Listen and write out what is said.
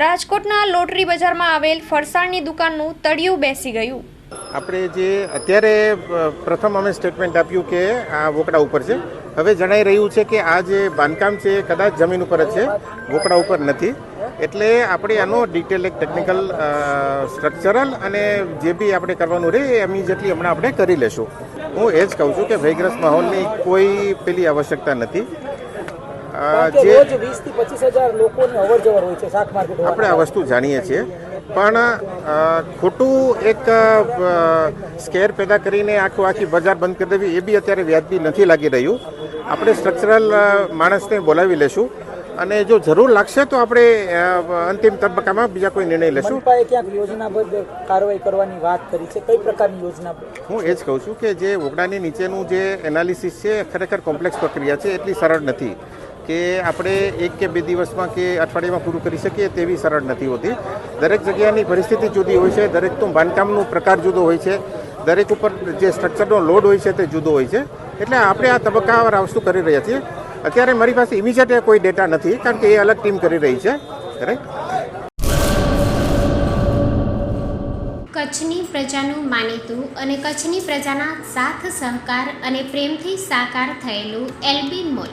રાજકોટના લોટરી બજારમાં આવેલ ફરસાણની દુકાનનું તળિયું બેસી ગયું. આપણે જે અત્યારે પ્રથમ અમે સ્ટેટમેન્ટ આપ્યું કે આ વોકડા ઉપર છે. હવે જણાઈ રહ્યું છે કે આ જે બાંધકામ છે કદાચ જમીન ઉપર જ છે. વોકડા ઉપર નથી. એટલે આપણે આનો ડિટેલ એક ટેકનિકલ સ્ટ્રક્ચરલ અને જે બી આપણે કરવાનું રહે એ જેટલી હમણાં આપણે કરી લેશું. હું એ જ કહું છું કે ભયગ્રસ્ત માહોલની કોઈ પેલી આવશ્યકતા નથી. જે રોજ વીસથી પચીસ હજાર લોકોની અવરજવર હોય છે શાક માર્કેટ આપણે આ વસ્તુ જાણીએ છીએ. પણ ખોટું એક સ્કેર પેદા કરીને આખું આખી બજાર બંધ કરી દેવી એ બી અત્યારે વ્યાજબી નથી લાગી રહ્યું. આપણે સ્ટ્રક્ચરલ માણસને બોલાવી લેશું. અને જો જરૂર લાગશે તો આપણે અંતિમ તબક્કામાં બીજા કોઈ નિર્ણય લેશું. ક્યાંક યોજનાબદ્ધ કાર્યવાહી કરવાની વાત કરી છે. કઈ પ્રકારની યોજના? હું એ જ કહું છું કે જે ઓગડાની નીચેનું જે એનાલિસિસ છે ખરેખર કોમ્પ્લેક્સ પ્રક્રિયા છે એટલી સરળ નથી. કે આપણે એક કે બે દિવસમાં કે અઠવાડિયામાં પૂરું કરી શકીએ તેવી સરળ નથી હોતી. દરેક જગ્યાની પરિસ્થિતિ જુદી હોય છે દરેકનું બાંધકામનું પ્રકાર જુદો હોય છે, દરેક ઉપર જે સ્ટ્રક્ચરનો લોડ હોય છે તે જુદો હોય છે. એટલે આપણે આ તબક્કાવાર આ વસ્તુ કરી રહ્યા છીએ. અત્યારે મારી પાસે ઇમિડિયેટ કોઈ ડેટા નથી, કારણ કે એ અલગ ટીમ કરી રહી છે. રાઈટ કચ્છની પ્રજાનું માનીતું અને કચ્છની પ્રજાના સાથ સહકાર અને પ્રેમથી સાકાર થયેલું એલબી મોલ.